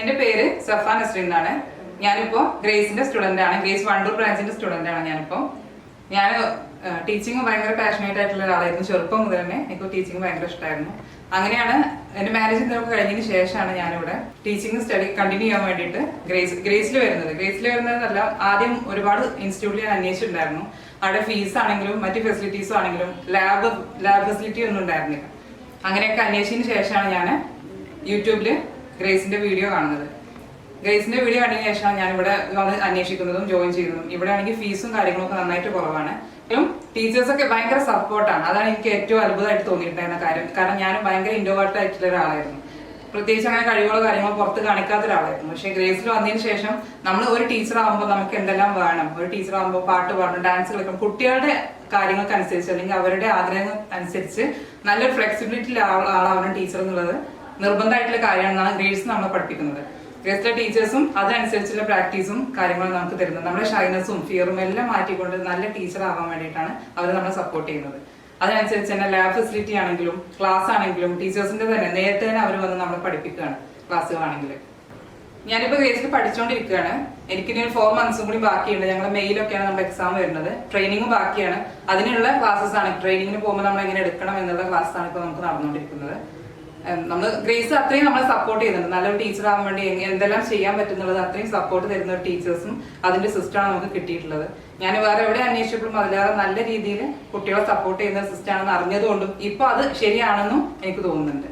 എന്റെ പേര് സഫാൻ നസ്രീൻ എന്നാണ്. ഞാനിപ്പോൾ ഗ്രേസിന്റെ സ്റ്റുഡന്റ് ആണ്. ഗ്രേസ് വണ്ടൂർ ബ്രാഞ്ചിന്റെ സ്റ്റുഡന്റ് ആണ് ഞാനിപ്പോൾ ഞാൻ ടീച്ചിങ് ഭയങ്കര പാഷനേറ്റ് ആയിട്ടുള്ള ഒരാളായിരുന്നു ചെറുപ്പം മുതൽ തന്നെ. എനിക്ക് ടീച്ചിങ് ഭയങ്കര ഇഷ്ടമായിരുന്നു അങ്ങനെയാണ് എന്റെ മാരേജ് നമുക്ക് കഴിഞ്ഞതിന് ശേഷമാണ് ഞാനിവിടെ ടീച്ചിങ് സ്റ്റഡി കണ്ടിന്യൂ ചെയ്യാൻ വേണ്ടിയിട്ട് ഗ്രേസ് ഗ്രേസിൽ വരുന്നത്. ഗ്രേസിൽ വരുന്നതല്ല ആദ്യം ഒരുപാട് ഇൻസ്റ്റിറ്റ്യൂട്ടിൽ ഞാൻ അന്വേഷിച്ചിട്ടുണ്ടായിരുന്നു. അവിടെ ഫീസ് ആണെങ്കിലും മറ്റ് ഫെസിലിറ്റീസ് ആണെങ്കിലും ലാബ് ലാബ് ഫെസിലിറ്റി ഒന്നും ഉണ്ടായിരുന്നില്ല. അങ്ങനെയൊക്കെ അന്വേഷിച്ചതിന് ശേഷമാണ് ഞാൻ യൂട്യൂബിൽ ഗ്രേസിന്റെ വീഡിയോ കാണുന്നത്. ഗ്രേസിന്റെ വീഡിയോ കണ്ടതിന് ശേഷമാണ് ഞാൻ ഇവിടെ വന്ന് അന്വേഷിക്കുന്നതും ജോയിൻ ചെയ്യുന്നതും. ഇവിടെ ആണെങ്കിൽ ഫീസും കാര്യങ്ങളൊക്കെ നന്നായിട്ട് കുറവാണ്. ടീച്ചേഴ്സ് ഒക്കെ ഭയങ്കര സപ്പോർട്ടാണ് അതാണ് എനിക്ക് ഏറ്റവും അത്ഭുതമായിട്ട് തോന്നിയിട്ടുണ്ടായിരുന്ന കാര്യം. കാരണം ഞാനും ഭയങ്കര ഇൻഡോവേർട്ട് ആയിട്ടുള്ള ഒരാളായിരുന്നു. പ്രത്യേകിച്ച് അങ്ങനെ കഴിവുകളോ കാര്യങ്ങളോ പുറത്ത് കാണിക്കാത്ത ഒരാളായിരുന്നു. പക്ഷെ ഗ്രേസിൽ വന്നതിന് ശേഷം നമ്മൾ ഒരു ടീച്ചർ ആകുമ്പോൾ നമുക്ക് എന്തെല്ലാം വേണം? ഒരു ടീച്ചർ ആകുമ്പോൾ പാട്ട് പാടണം ഡാൻസ് കളിക്കണം. കുട്ടികളുടെ കാര്യങ്ങൾക്ക് അനുസരിച്ച് അല്ലെങ്കിൽ അവരുടെ ആഗ്രഹങ്ങൾ അനുസരിച്ച് നല്ലൊരു ഫ്ലെക്സിബിലിറ്റി ആളാവണം ടീച്ചർ എന്നുള്ളത്. നിർബന്ധമായിട്ടുള്ള കാര്യമാണെന്നാണ് ഗ്രേഡ്സ് നമ്മളെ പഠിപ്പിക്കുന്നത്. ഗ്രേഡ്സിലെ ടീച്ചേഴ്സും അതനുസരിച്ചുള്ള പ്രാക്ടീസും കാര്യങ്ങളും നമുക്ക് തരുന്നത്. നമ്മുടെ ഷൈനസും ഫിയറും എല്ലാം മാറ്റിക്കൊണ്ട് നല്ല ടീച്ചർ ആവാൻ വേണ്ടിയിട്ടാണ് അവർ നമ്മളെ സപ്പോർട്ട് ചെയ്യുന്നത്. അതിനനുസരിച്ച് തന്നെ ലാബ് ഫെസിലിറ്റി ആണെങ്കിലും ക്ലാസ് ആണെങ്കിലും ടീച്ചേഴ്സിന്റെ തന്നെ നേരത്തെ തന്നെ അവർ വന്ന് നമ്മളെ പഠിപ്പിക്കുകയാണ് ക്ലാസ്സുകളാണെങ്കിൽ ഞാനിപ്പോ ഗ്രേസിൽ പഠിച്ചുകൊണ്ടിരിക്കുകയാണ് എനിക്കിനി ഒരു ഫോർ മന്ത്സും കൂടി ബാക്കിയുണ്ട്. ഞങ്ങൾ മെയിലൊക്കെയാണ് നമ്മുടെ എക്സാം വരുന്നത്. ട്രെയിനിങ്ങും ബാക്കിയാണ്. അതിനുള്ള ക്ലാസ്സസ് ആണ്. ട്രെയിനിങ്ങിന് പോകുമ്പോൾ നമ്മൾ എങ്ങനെ എടുക്കണം എന്നുള്ള ക്ലാസ്സാണ് ഇപ്പോൾ നമുക്ക് നടന്നുകൊണ്ടിരിക്കുന്നത്. നമ്മൾ ഗ്രേസ് അത്രയും നമ്മളെ സപ്പോർട്ട് ചെയ്യുന്നുണ്ട്. നല്ലൊരു ടീച്ചർ ആവാൻ വേണ്ടി എന്തെല്ലാം ചെയ്യാൻ പറ്റുന്നുള്ളത് അത്രയും സപ്പോർട്ട് തരുന്ന ഒരു ടീച്ചേഴ്സും അതിന്റെ സിസ്റ്റമാണ് നമുക്ക് കിട്ടിയിട്ടുള്ളത്. ഞാൻ വേറെ എവിടെ അന്വേഷിച്ചപ്പോഴും അതിലേറെ നല്ല രീതിയിൽ കുട്ടികളെ സപ്പോർട്ട് ചെയ്യുന്ന സിസ്റ്റമാണെന്ന് അറിഞ്ഞതുകൊണ്ടും ഇപ്പൊ അത് ശരിയാണെന്നും എനിക്ക് തോന്നുന്നുണ്ട്.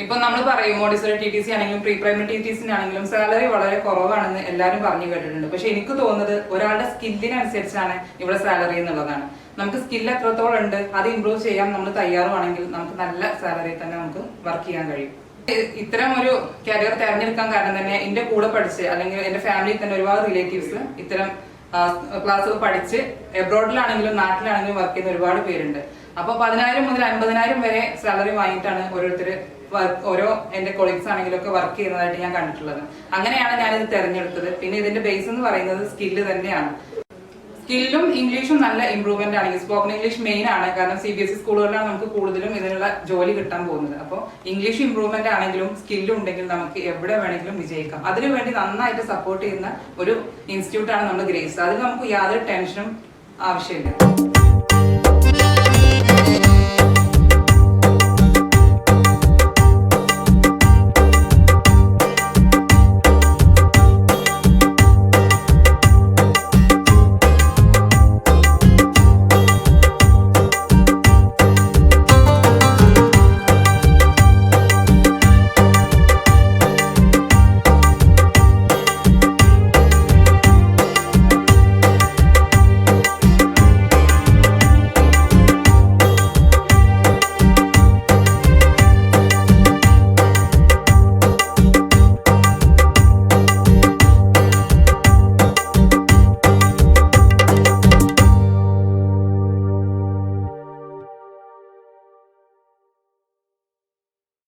ഇപ്പൊ നമ്മൾ പറയും മോഡിസറി ടി ടി സി ആണെങ്കിലും pre primary T T C ആണെങ്കിലും സാലറി വളരെ കുറവാണെന്ന് എല്ലാവരും പറഞ്ഞു കേട്ടിട്ടുണ്ട്. പക്ഷെ എനിക്ക് തോന്നുന്നത് ഒരാളുടെ സ്കില്ലിനനുസരിച്ചാണ് ഇവിടെ സാലറി എന്നുള്ളതാണ്. നമുക്ക് സ്കിൽ എത്രത്തോളം ഉണ്ട് അത് ഇമ്പ്രൂവ് ചെയ്യാൻ നമ്മൾ തയ്യാറുവാണെങ്കിൽ നമുക്ക് നല്ല സാലറി തന്നെ നമുക്ക് വർക്ക് ചെയ്യാൻ കഴിയും. ഇത്തരം ഒരു കരിയർ തെരഞ്ഞെടുക്കാൻ കാരണം തന്നെ എന്റെ കൂടെ പഠിച്ച് അല്ലെങ്കിൽ എന്റെ ഫാമിലിയിൽ തന്നെ ഒരുപാട് റിലേറ്റീവ്സ് ഇത്തരം ക്ലാസ്സുകൾ പഠിച്ച് എബ്രോഡിലാണെങ്കിലും നാട്ടിലാണെങ്കിലും വർക്ക് ചെയ്യുന്ന ഒരുപാട് പേരുണ്ട്. അപ്പൊ പതിനായിരം മുതൽ അൻപതിനായിരം വരെ സാലറി വാങ്ങിയിട്ടാണ് ഓരോരുത്തർ ഓരോ എന്റെ കൊളീഗ്സ് ആണെങ്കിലും ഒക്കെ വർക്ക് ചെയ്യുന്നതായിട്ട് ഞാൻ കണ്ടിട്ടുള്ളത്. അങ്ങനെയാണ് ഞാനിത് തെരഞ്ഞെടുത്തത്. പിന്നെ ഇതിന്റെ ബേസ് എന്ന് പറയുന്നത് സ്കില്ല് തന്നെയാണ്. സ്കില്ലും ഇംഗ്ലീഷും നല്ല ഇമ്പ്രൂവ്മെന്റ് ആണ്. സ്പോക്കൺ ഇംഗ്ലീഷ് മെയിൻ ആണ്. കാരണം സി ബി എസ് ഇ സ്കൂളുകളിലാണ് നമുക്ക് കൂടുതലും ഇതിനുള്ള ജോലി കിട്ടാൻ പോകുന്നത്. അപ്പോൾ ഇംഗ്ലീഷ് ഇമ്പ്രൂവ്മെന്റ് ആണെങ്കിലും സ്കില്ലും ഉണ്ടെങ്കിൽ നമുക്ക് എവിടെ വേണമെങ്കിലും വിജയിക്കാം. അതിനുവേണ്ടി നന്നായിട്ട് സപ്പോർട്ട് ചെയ്യുന്ന ഒരു ഇൻസ്റ്റിറ്റ്യൂട്ടാണ് നമ്മുടെ ഗ്രേസ് അതിൽ നമുക്ക് യാതൊരു ടെൻഷനും ആവശ്യമില്ല.